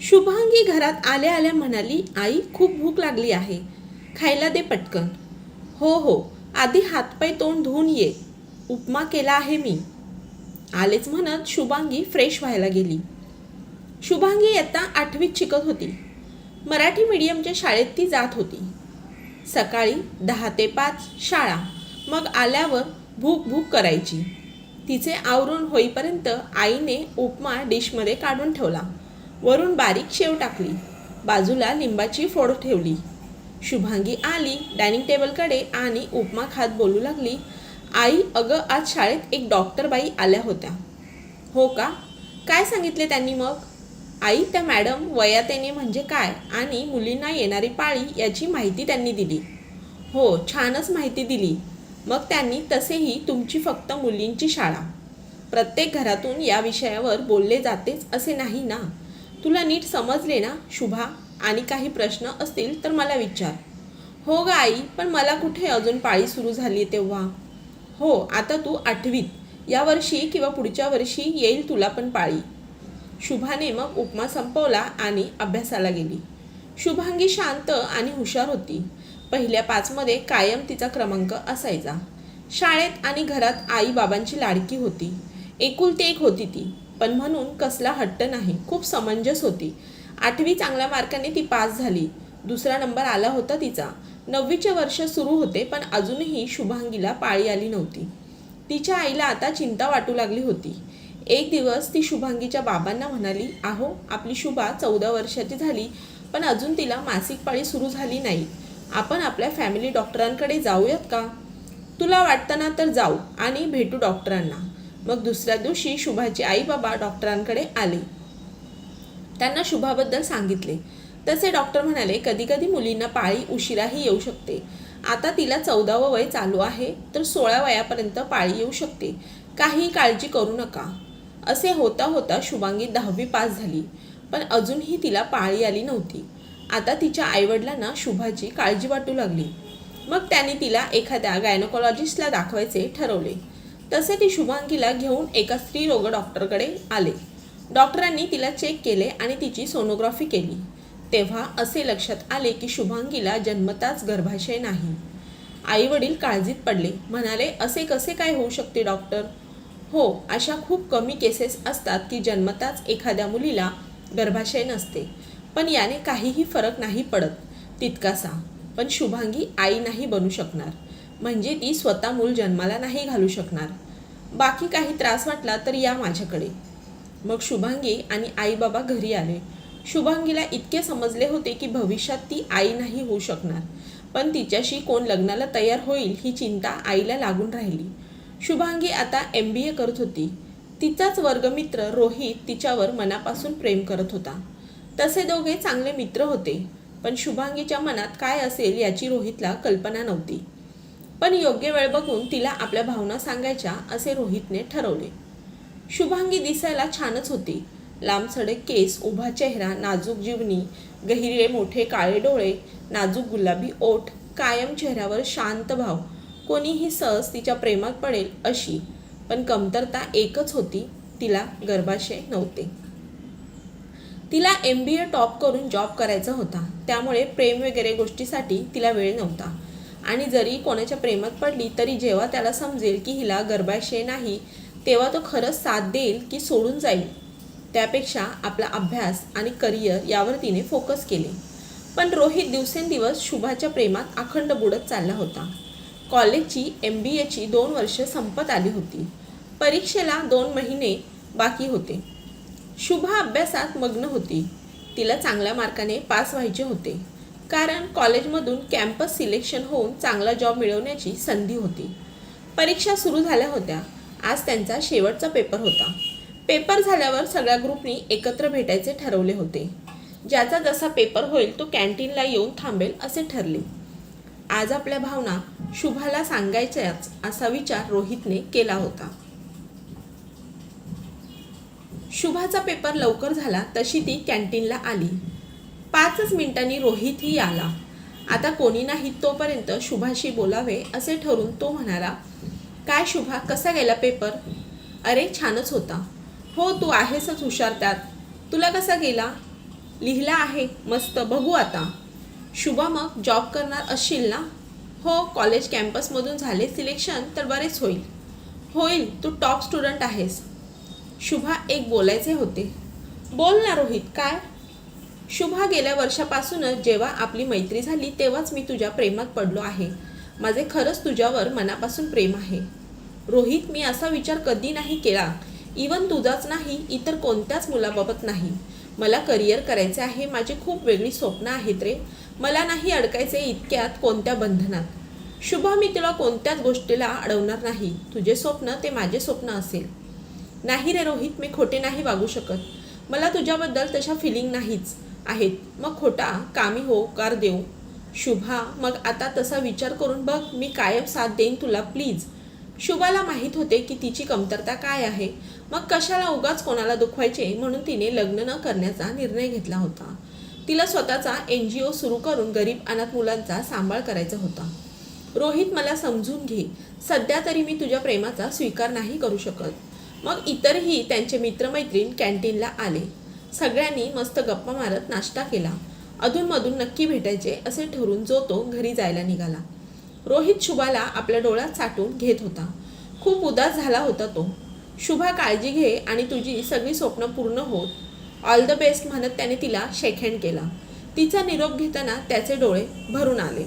शुभांगी घरात आल्या आल्या म्हणाली आई खूप भूक लागली आहे. खायला दे पटकन. हो हो. आधी हातपाय तोंड धुवून ये. उपमा केला आहे मी. आलेच म्हणत शुभांगी फ्रेश व्हायला गेली. शुभांगी येता आठवीत शिकत होती. मराठी मीडियमच्या शाळेत ती जात होती. सकाळी दहा ते पाच शाळा. मग आल्यावर भूक भूक करायची. तिचे आवरून होईपर्यंत आईने उपमा डिशमध्ये काढून ठेवला. वरून बारीक शेव टाकली. बाजूला लिंबाची फोड ठेवली. शुभांगी आली डायनिंग टेबलकडे आणि उपमा खात बोलू लागली आई अगं आज शाळेत एक डॉक्टर बाई आल्या होत्या. हो का? काय सांगितले त्यांनी मग? आई त्या मॅडम वयातेने म्हणजे काय आणि मुलींना येणारी पाळी याची माहिती त्यांनी दिली. हो छानच माहिती दिली. मग त्यांनी तसेही तुमची फक्त मुलींची शाळा. प्रत्येक घरातून या विषयावर बोलले जातेच असे नाही ना? तुला नीट समजले ना शुभा? आणि काही प्रश्न असतील तर मला विचार. हो ग आई पण मला कुठे अजून पाळी सुरू झाली तेव्हा? हो आता तू आठवीत. या वर्षी किंवा पुढच्या वर्षी येईल तुला पण पाळी. शुभाने मग उपमा संपवला आणि अभ्यासाला गेली. शुभांगी शांत आणि हुशार होती. पहिल्या पाचमध्ये कायम तिचा क्रमांक असायचा. शाळेत आणि घरात आई बाबांची लाडकी होती. एकुलती एक होती ती. पण म्हणून कसला हट्ट नाही. खूप समंजस होती. आठवी चांगल्या मार्काने ती पास झाली. दुसरा नंबर आला होता तिचा. नववीचे वर्ष सुरू होते पण अजूनही शुभांगीला पाळी आली नव्हती. तिच्या आईला आता चिंता वाटू लागली होती. एक दिवस ती शुभांगीच्या बाबांना म्हणाली आहो आपली शुभा चौदा वर्षाची झाली पण अजून तिला मासिक पाळी सुरू झाली नाही. आपण आपल्या फॅमिली डॉक्टरांकडे जाऊयात का? तुला वाटताना तर जाऊ आणि भेटू डॉक्टरांना. मग दुसऱ्या दिवशी शुभाचे आई बाबा डॉक्टरांकडे आले. त्यांना शुभाबद्दल सांगितले. तसे डॉक्टर म्हणाले कधी कधी मुलींना पाळी उशिराही येऊ शकते. आता तिला चौदावं वय चालू आहे तर सोळा वयापर्यंत पाळी येऊ शकते. काही काळजी करू नका. असे होता होता शुभांगी दहावी पास झाली पण अजूनही तिला पाळी आली नव्हती. आता तिच्या आईवडिलांना शुभाची काळजी वाटू लागली. मग त्यांनी तिला एखाद्या गायनोकॉलॉजिस्टला दाखवायचे ठरवले. तसे ती शुभांगीला घेऊन एका स्त्रीरोग डॉक्टरकडे आले. डॉक्टरांनी तिला चेक केले आणि तिची सोनोग्राफी केली. तेव्हा असे लक्षात आले की शुभांगीला जन्मताच गर्भाशय नाही. आई वडील काळजीत पडले. म्हणाले असे कसे काय होऊ शकते डॉक्टर? हो अशा खूप कमी केसेस असतात की जन्मताच एखाद्या मुलीला गर्भाशय नसते. पण याने काहीही फरक नाही पडत. तितकासा. पण शुभांगी आई नाही बनू शकणार. म्हणजे ती स्वतः मूल जन्माला नाही घालू शकणार. बाकी काही त्रास वाटला तर या माझ्याकडे. मग शुभांगी आणि आई बाबा घरी आले. शुभांगीला इतके समजले होते की भविष्यात ती आई नाही होऊ शकणार. पण तिच्याशी कोण लग्नाला तयार होईल ही चिंता आईला लागून राहिली. शुभांगी आता एम बी ए करत होती. तिचाच वर्गमित्र रोहित तिच्यावर मनापासून प्रेम करत होता. तसे दोघे चांगले मित्र होते. पण शुभांगीच्या मनात काय असेल याची रोहितला कल्पना नव्हती. पण योग्य वेळ बघून तिला आपल्या भावना सांगायच्या असे रोहितने ठरवले. शुभांगी दिसायला छानच होती. लांबसडे केस उभा चेहरा नाजूक जीवनी गहिरे मोठे काळे डोळे नाजूक गुलाबी ओठ कायम चेहऱ्यावर शांत भाव. कोणीही सहज तिच्या प्रेमात पडेल अशी पण कमतरता एकच होती तिला गर्भाशय नव्हते. तिला एम बी ए टॉप करून जॉब करायचा होता. त्यामुळे प्रेम वगैरे गोष्टीसाठी तिला वेळ नव्हता. आणि जरी कोणाच्या प्रेमात पडली तरी जेव्हा त्याला समजेल की हिला गर्भाशय नाही तेव्हा तो खरंच साथ देईल की सोडून जाईल. त्यापेक्षा आपला अभ्यास आणि करिअर यावर तिने फोकस केले. पण रोहित दिवसेंदिवस शुभाच्या प्रेमात अखंड बुडत चालला होता. कॉलेजची एम बी एची दोन वर्ष संपत आली होती. परीक्षेला दोन महिने बाकी होते. शुभा अभ्यासात मग्न होती. तिला चांगल्या मार्काने पास व्हायचे होते. कारण कॉलेजमधून कॅम्पस सिलेक्शन होऊन चांगला जॉब मिळवण्याची संधी होती. परीक्षा सुरू झाल्या होत्या. आज त्यांचा शेवटचा पेपर होता. पेपर झाल्यावर सगळ्या ग्रुपनी एकत्र भेटायचे ठरवले होते. ज्याचा जसा पेपर होईल तो कॅन्टीनला येऊन थांबेल असे ठरले. आज आपल्या भावना शुभाला सांगायच्याच असा विचार रोहितने केला होता. शुभाचा पेपर लवकर झाला तशी ती कॅन्टीनला आली. पाचच मिनिटांनी रोहितही आला. आता कोणी नाही तोपर्यंत शुभाशी बोलावे असे ठरून तो म्हणाला काय शुभा कसा गेला पेपर? अरे छानच होता. हो तू आहेसच हुशार त्यात. तुला कसा गेला? लिहिला आहे. मस्त. बघू आता. शुभा मग जॉब करणार असशील ना? हो कॉलेज कॅम्पसमधून झाले सिलेक्शन तर बरेच होईल. होईल. तू टॉप स्टुडंट आहेस. शुभा एक बोलायचे होते. बोल ना रोहित काय? शुभा गेल्या वर्षापासूनच जेव्हा आपली मैत्री झाली तेव्हाच मी तुझ्या प्रेमात पडलो आहे. माझे खरंच तुझ्यावर मनापासून प्रेम आहे. रोहित मी असा विचार कधी नाही केला. इवन तुझाच नाही इतर कोणत्याच मुलाबाबत नाही. मला करिअर करायचे आहे माझी खूप वेगळी स्वप्न आहेत रे. मला नाही अडकायचे इतक्यात कोणत्या बंधनात. शुभा मी तुला कोणत्याच गोष्टीला अडवणार नाही. तुझे स्वप्न ते माझे स्वप्न असेल. नाही रे रोहित मी खोटे नाही वागू शकत. मला तुझ्याबद्दल तशा फिलिंग नाहीच. आहेत. मग खोटा कामी होकार देऊ. शुभा मग आता तसा विचार करून बघ मी कायम साथ देईन तुला प्लीज शुभाला माहीत होते की तिची कमतरता काय आहे. मग कशाला उगाच कोणाला दुखवायचे म्हणून तिने लग्न न करण्याचा निर्णय घेतला होता. तिला स्वतःचा एन जी ओ सुरू करून गरीब अनाथ मुलांचा सांभाळ करायचा होता. रोहित मला समजून घे. सध्या तरी मी तुझ्या प्रेमाचा स्वीकार नाही करू शकत. मग इतरही त्यांचे मित्रमैत्रीण कॅन्टीनला आले. सगळ्यांनी मस्त गप्पा मारत नाश्ता केला. अधूनमधून नक्की भेटायचे असे ठरून जो तो घरी जायला निघाला. रोहित शुभाला आपल्या डोळ्यात साठवून घेत होता. खूप उदास झाला होता तो. शुभा काळजी घे आणि तुझी सगळी स्वप्न पूर्ण होत. ऑल द बेस्ट म्हणत त्याने तिला शेकहँड केला. तिचा निरोप घेताना त्याचे डोळे भरून आले.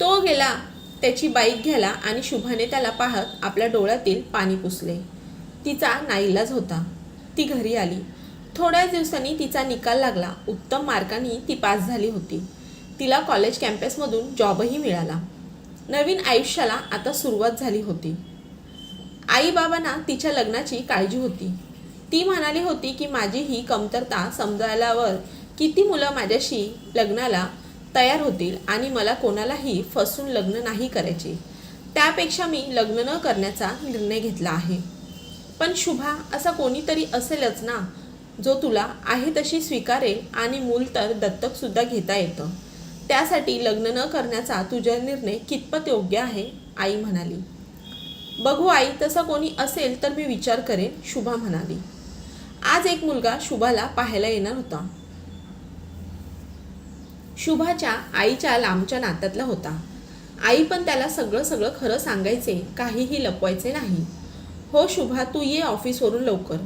तो गेला त्याची बाईक घ्यायला आणि शुभाने त्याला पाहत आपल्या डोळ्यातील पाणी पुसले. तिचा नाईलाज होता. ती घरी आली. थोड्याच दिवसांनी तिचा निकाल लागला. उत्तम मार्कांनी ती पास झाली होती. तिला कॉलेज कॅम्पसमधून जॉबही मिळाला. नवीन आयुष्याला आता सुरुवात झाली होती. आई बाबांना तिच्या लग्नाची काळजी होती. ती म्हणाली होती की माझी ही कमतरता समजायल्यावर किती मुलं माझ्याशी लग्नाला तयार होतील आणि मला कोणालाही फसून लग्न नाही करायचे. त्यापेक्षा मी लग्न न करण्याचा निर्णय घेतला आहे. पण शुभा असा कोणीतरी असेलच ना जो तुला आहे तशी स्वीकारेल आणि मूल तर दत्तकसुद्धा घेता येतं. त्यासाठी लग्न न करण्याचा तुझा निर्णय कितपत योग्य आहे? आई म्हणाली. बघू आई तसं कोणी असेल तर मी विचार करेन शुभा म्हणाली. आज एक मुलगा शुभाला पाहायला येणार होता. शुभाच्या आईच्या लांबच्या नात्यातला होता. आई पण त्याला सगळं सगळं खरं सांगायचे काहीही लपवायचे नाही. हो शुभा तू ये ऑफिसवरून लवकर.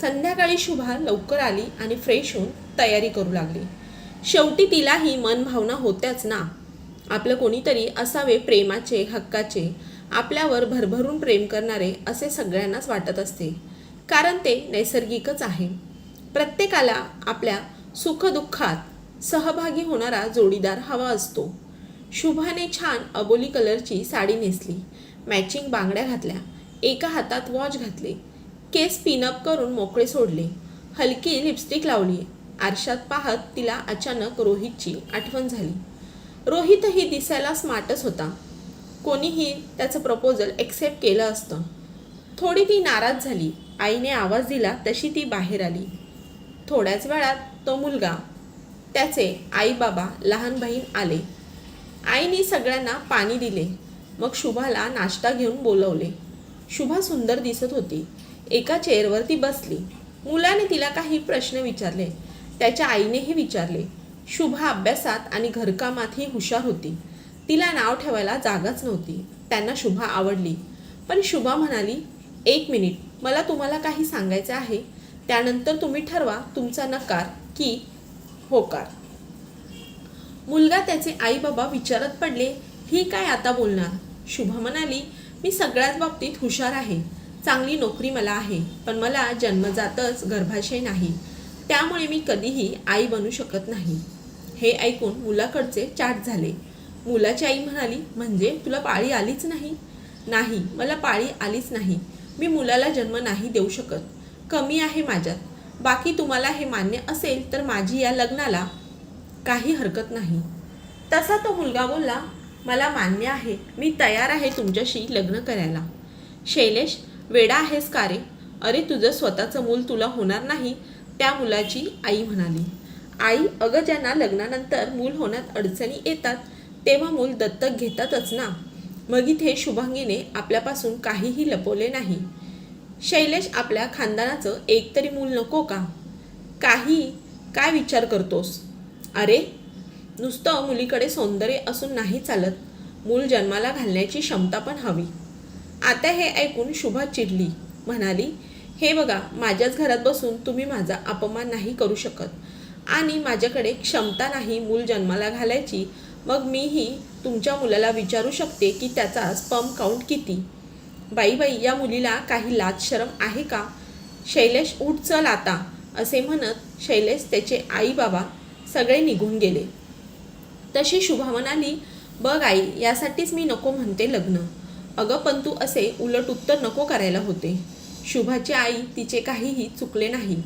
संध्याकाळी शुभा लवकर आली आणि फ्रेश होऊन तयारी करू लागली. शेवटी तिलाही मनभावना होत्याच ना. आपलं कोणीतरी असावे प्रेमाचे हक्काचे आपल्यावर भरभरून प्रेम करणारे असे सगळ्यांनाच वाटत असते. कारण ते नैसर्गिकच आहे. प्रत्येकाला आपल्या सुखदुःखात सहभागी होणारा जोडीदार हवा असतो. शुभाने छान अबोली कलरची साडी नेसली. मॅचिंग बांगड्या घातल्या. एका हातात वॉच घातले. केस पिनअप करून मोकळे सोडले. हलकी लिपस्टिक लावली. आरशात पाहत तिला अचानक रोहितची आठवण झाली. रोहितही दिसायला स्मार्टच होता. कोणीही त्याचं प्रपोजल एक्सेप्ट केलं असतं. थोडी ती नाराज झाली. आईने आवाज दिला तशी ती बाहेर आली. थोड्याच वेळात तो मुलगा त्याचे आई बाबा लहान बहीण आले. आईने सगळ्यांना पाणी दिले. मग शुभाला नाश्ता घेऊन बोलवले. शुभा सुंदर दिसत होती. एका चेअरवर ती बसली. मुलाने तिला काही प्रश्न विचारले. त्याच्या आईनेही विचारले. शुभा अभ्यासात आणि घरकामातही हुशार होती. तिला नाव ठेवायला जागाच नव्हती. त्यांना शुभा आवडली. पण शुभा म्हणाली एक मिनिट. मला तुम्हाला काही सांगायचं आहे. त्यानंतर तुम्ही ठरवा तुमचा नकार की होकार. मुलगा त्याचे आई बाबा विचारत पडले ही काय आता बोलणार? शुभा म्हणाली मी सगळ्याच बाबतीत हुशार आहे. चांगली नोकरी मला आहे पण मला जन्मजातच गर्भाशय नाही. त्यामुळे मी कधीही आई बनू शकत नाही. हे ऐकून मुलाकडचे चाट झाले. मुलाची आई म्हणाली म्हणजे तुला पाळी आलीच नाही? नाही मला पाळी आलीच नाही. मी मुलाला जन्म नाही देऊ शकत. कमी आहे माझ्यात. बाकी तुम्हाला हे मान्य असेल तर माझी या लग्नाला काही हरकत नाही. तसा तो मुलगा बोलला मला मान्य आहे मी तयार आहे तुमच्याशी लग्न करायला. शैलेश वेडा आहेस का रे? अरे तुझं स्वतःचं मूल तुला होणार नाही त्या मुलाची आई म्हणाली. आई अगं ज्यांना लग्नानंतर मूल होण्यात अडचणी येतात तेव्हा मूल दत्तक घेतातच ना? मग इथे शुभांगीने आपल्यापासून काहीही लपवले नाही. शैलेश आपल्या खानदानाचं एक तरी मूल नको का? काही काय विचार करतोस? अरे नुसतं मुलीकडे सौंदर्य असून नाही चालत. मूल जन्माला घालण्याची क्षमता पण हवी. आता हे ऐकून शुभा चिडली. म्हणाली हे बघा माझ्याच घरात बसून तुम्ही माझा अपमान नाही करू शकत. आणि माझ्याकडे क्षमता नाही मूल जन्माला घालायची. मग मीही तुमच्या मुलाला विचारू शकते की त्याचा स्पम काउंट किती? बाई बाई या मुलीला काही लाज शरम आहे का? शैलेश उठ चल आता. असे म्हणत शैलेश त्याचे आई बाबा सगळे निघून गेले. तशी शुभा म्हणाली बघ आई यासाठीच मी नको म्हणते लग्न. अगं पण तू असे उलट उत्तर नको करायला होते. शुभाची आई तिचे काहीही चुकले नाही.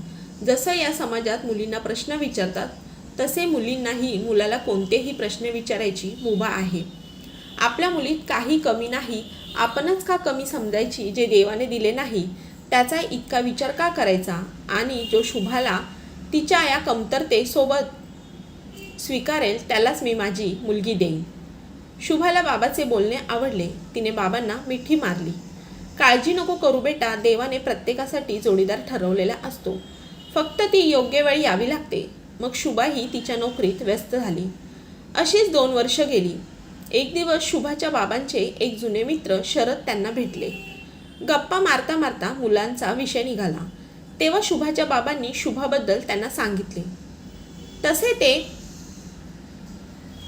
जसं या समाजात मुलींना प्रश्न विचारतात तसे मुलींनाही मुलाला कोणतेही प्रश्न विचारायची मुभा आहे. आपल्या मुलीत काही कमी नाही आपणच का कमी समजायची जे देवाने दिले नाही? त्याचा इतका विचार का करायचा? आणि जो शुभाला तिच्या या कमतरतेसोबत स्वीकारेल त्यालाच मी माझी मुलगी देईन. शुभाला बाबाचे बोलणे आवडले. तिने बाबांना मिठी मारली. काळजी नको करू बेटा देवाने प्रत्येकासाठी जोडीदार ठरवलेला असतो. फक्त ती योग्य वेळी यावी लागते. मग शुभाही तिच्या नोकरीत व्यस्त झाली. अशीच दोन वर्ष गेली. एक दिवस शुभाच्या बाबांचे एक जुने मित्र शरद त्यांना भेटले. गप्पा मारता मारता मुलांचा विषय निघाला. तेव्हा शुभाच्या बाबांनी शुभाबद्दल त्यांना सांगितले. तसे ते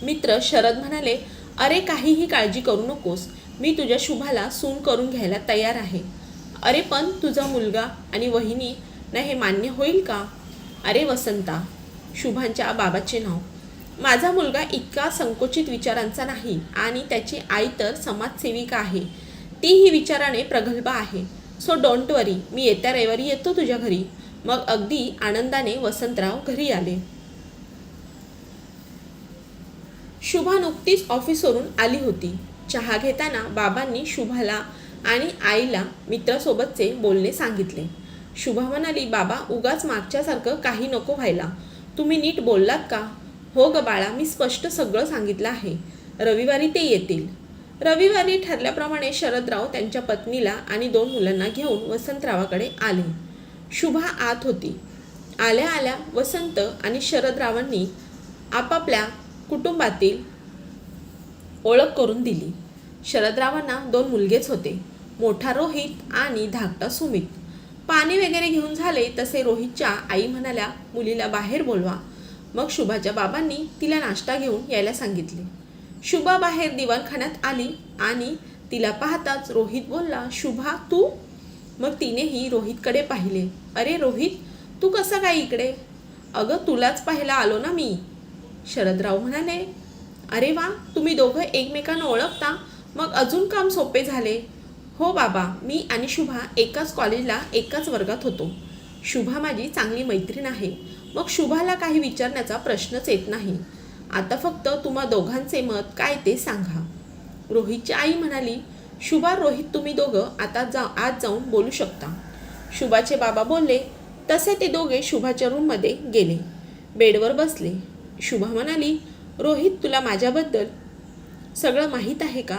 मित्र शरद म्हणाले अरे काहीही काळजी करू नकोस. मी तुझ्या शुभाला सून करून घ्यायला तयार आहे. अरे पण तुझा मुलगा आणि वहिनी ना हे मान्य होईल का? अरे वसंता शुभांच्या बाबाचे नाव. माझा मुलगा इतका संकोचित विचारांचा नाही आणि त्याची आई तर समाजसेविका आहे. ती ही विचाराने प्रगल्भ आहे. सो डोंट वरी मी येत्या रविवारी येतो तुझ्या घरी. मग अगदी आनंदाने वसंतराव घरी आले. शुभा नुकतीच ऑफिसवरून आली होती. चहा घेताना बाबांनी शुभाला आणि आईला मित्रासोबतचे बोलणे सांगितले. शुभा म्हणाली बाबा उगाच मागच्यासारखं काही नको व्हायला. तुम्ही नीट बोललात का? हो ग बाळा मी स्पष्ट सगळं सांगितलं आहे. रविवारी ते येतील. रविवारी ठरल्याप्रमाणे शरदराव त्यांच्या पत्नीला आणि दोन मुलांना घेऊन वसंतरावाकडे आले. शुभा आत होती. आल्या आल्या वसंत आणि शरदरावांनी आपापल्या कुटुंबातील ओळख करून दिली. शरदरावांना दोन मुलगेच होते मोठा रोहित आणि धाकटा सुमित. पाणी वगैरे घेऊन झाले तसे रोहितच्या आई म्हणाल्या मुलीला बाहेर बोलवा. मग शुभाच्या बाबांनी तिला नाश्ता घेऊन यायला सांगितले. शुभा बाहेर दिवाणखान्यात आली आणि तिला पाहताच रोहित बोलला शुभा तू? मग तिनेही रोहितकडे पाहिले. अरे रोहित तू कसा काय इकडे? अगं तुलाच पाहायला आलो ना मी. शरदराव म्हणाले अरे वा तुम्ही दोघं एकमेकांना ओळखता. मग अजून काम सोपे झाले. हो बाबा मी आणि शुभा एकाच कॉलेजला एकाच वर्गात होतो. शुभा माझी चांगली मैत्रीण आहे. मग शुभाला काही विचारण्याचा प्रश्नच येत नाही. आता फक्त तुम्हा दोघांचे मत काय ते सांगा. रोहितची आई म्हणाली शुभा रोहित तुम्ही दोघं आता जा आज जाऊन बोलू शकता. शुभाचे बाबा बोलले तसे ते दोघे शुभाच्या रूममध्ये गेले. बेडवर बसले. शुभा म्हणाली रोहित तुला माझ्याबद्दल सगळं माहीत आहे का?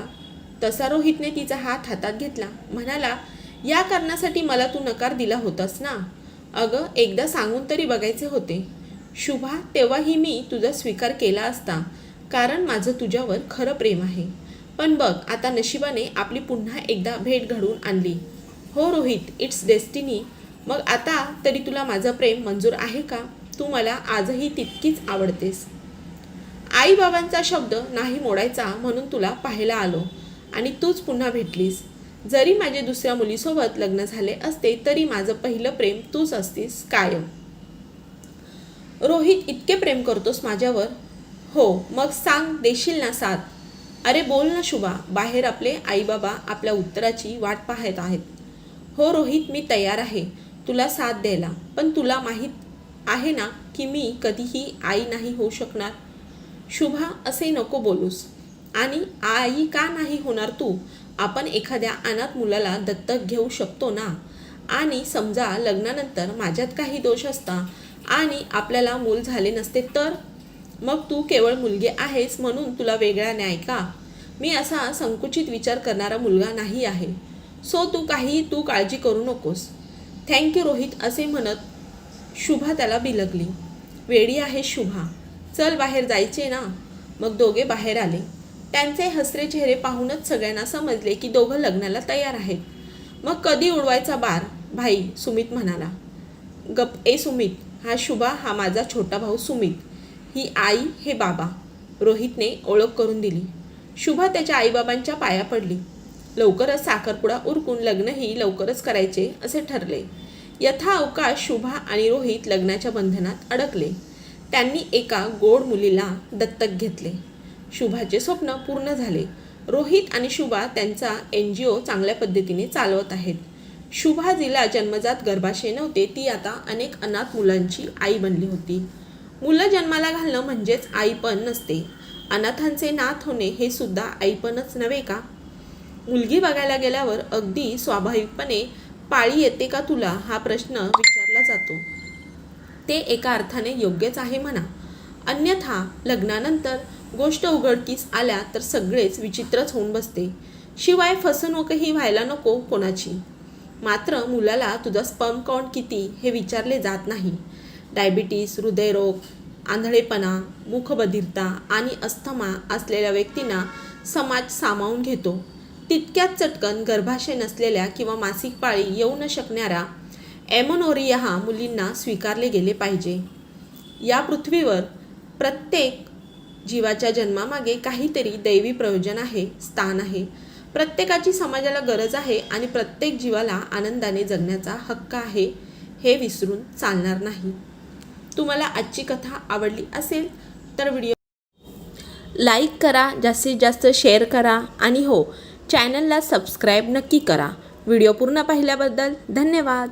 तसा रोहितने तिचा हात हातात घेतला. म्हणाला या कारणासाठी मला तू नकार दिला होतास ना? अगं एकदा सांगून तरी बघायचे होते. शुभा तेव्हाही मी तुझा स्वीकार केला असता. कारण माझं तुझ्यावर खरं प्रेम आहे. पण बघ आता नशिबाने आपली पुन्हा एकदा भेट घडवून आणली. हो रोहित इट्स डेस्टिनी. मग आता तरी तुला माझं प्रेम मंजूर आहे का? तू मला आजही तितकीच आवडतेस. आई बाबांचा शब्द नाही मोडायचा म्हणून तुला पाहायला आलो आणि तूच पुन्हा भेटलीस. जरी माझे दुसऱ्या मुलीसोबत लग्न झाले असते तरी माझं पहिलं प्रेम तूच असतीस कायम. रोहित इतके प्रेम करतोस माझ्यावर? हो मग सांग देशील ना साथ? अरे बोल ना शुभा बाहेर आपले आईबाबा आपल्या उत्तराची वाट पाहत आहेत. हो रोहित मी तयार आहे. तुला साथ द्यायला पण तुला माहीत आहे ना की मी कधीही आई नाही होऊ शकणार? शुभा असे नको बोलूस. आणि आई का नाही होणार तू? आपण एखाद्या अनाथ मुलाला दत्तक घेऊ शकतो ना? आणि समजा लग्नानंतर माझ्यात काही दोष असता आणि आपल्याला मूल झाले नसते तर? मग तू केवळ मुलगी आहेस म्हणून तुला वेगळा न्याय का? मी असा संकुचित विचार करणारा मुलगा नाही आहे. सो तू काही तू काळजी करू नकोस. थँक्यू रोहित असे म्हणत शुभा त्याला बिलगली. वेडी आहे शुभा. चल बाहेर जायचे ना. मग दोघे बाहेर आले. त्यांचे हसरे चेहरे पाहूनच सगळ्यांना समजले की दोघं लग्नाला तयार आहेत. मग कधी उडवायचा बार? भाई सुमित म्हणाला. गप ए सुमित. हा शुभा हा माझा छोटा भाऊ सुमित. ही आई हे बाबा. रोहितने ओळख करून दिली. शुभा त्याच्या आईबाबांच्या पाया पडली. लवकरच साखरपुडा उरकून लग्नही लवकरच करायचे असे ठरले. यथा अवकाश शुभा आणि रोहित लग्नाच्या बंधनात अडकले. त्यांनी एका गोड मुलीला दत्तक घेतले. शुभाचे स्वप्न पूर्ण झाले. रोहित आणि शुभा त्यांचा एन जी ओ चांगल्या पद्धतीने चालवत आहेत. शुभा जिला जन्मजात गर्भाशय नव्हते ती आता अनेक अनाथ मुलांची आई बनली होती. मुलं जन्माला घालणं म्हणजेच आईपण नसते. अनाथांचे नाथ होणे हे सुद्धा आईपणच नव्हे का? मुलगी बघायला गेल्यावर अगदी स्वाभाविकपणे पाळी येते का तुला? हा प्रश्न विचारला जातो. ते एका अर्थाने योग्यच आहे म्हणा. अन्यथा लग्नानंतर गोष्ट उघडकीस आल्या तर सगळेच विचित्रच होऊन बसते. शिवाय फसवणूकही व्हायला नको कोणाची. मात्र मुलाला तुझा स्पर्म काउंट किती हे विचारले जात नाही. डायबिटीस हृदयरोग आंधळेपणा मुखबधिरता आणि अस्थमा असलेल्या व्यक्तींना समाज सामावून घेतो. तितक्यात चटकन गर्भाशय नसलेल्या किंवा मासिक पाळी येऊ न शकणाऱ्या ॲमोनोरिया हा मुलींना स्वीकारले गेले पाहिजे. या पृथ्वीवर प्रत्येक जीवाच्या जन्मामागे काहीतरी दैवी प्रयोजन आहे स्थान आहे. प्रत्येकाची समाजाला गरज आहे आणि प्रत्येक जीवाला आनंदाने जगण्याचा हक्क आहे हे विसरून चालणार नाही. तुम्हाला आजची कथा आवडली असेल तर व्हिडिओ लाईक करा जास्तीत जास्त शेअर करा आणि हो चॅनलला सबस्क्राईब नक्की करा. व्हिडिओ पूर्ण पाहिल्याबद्दल धन्यवाद.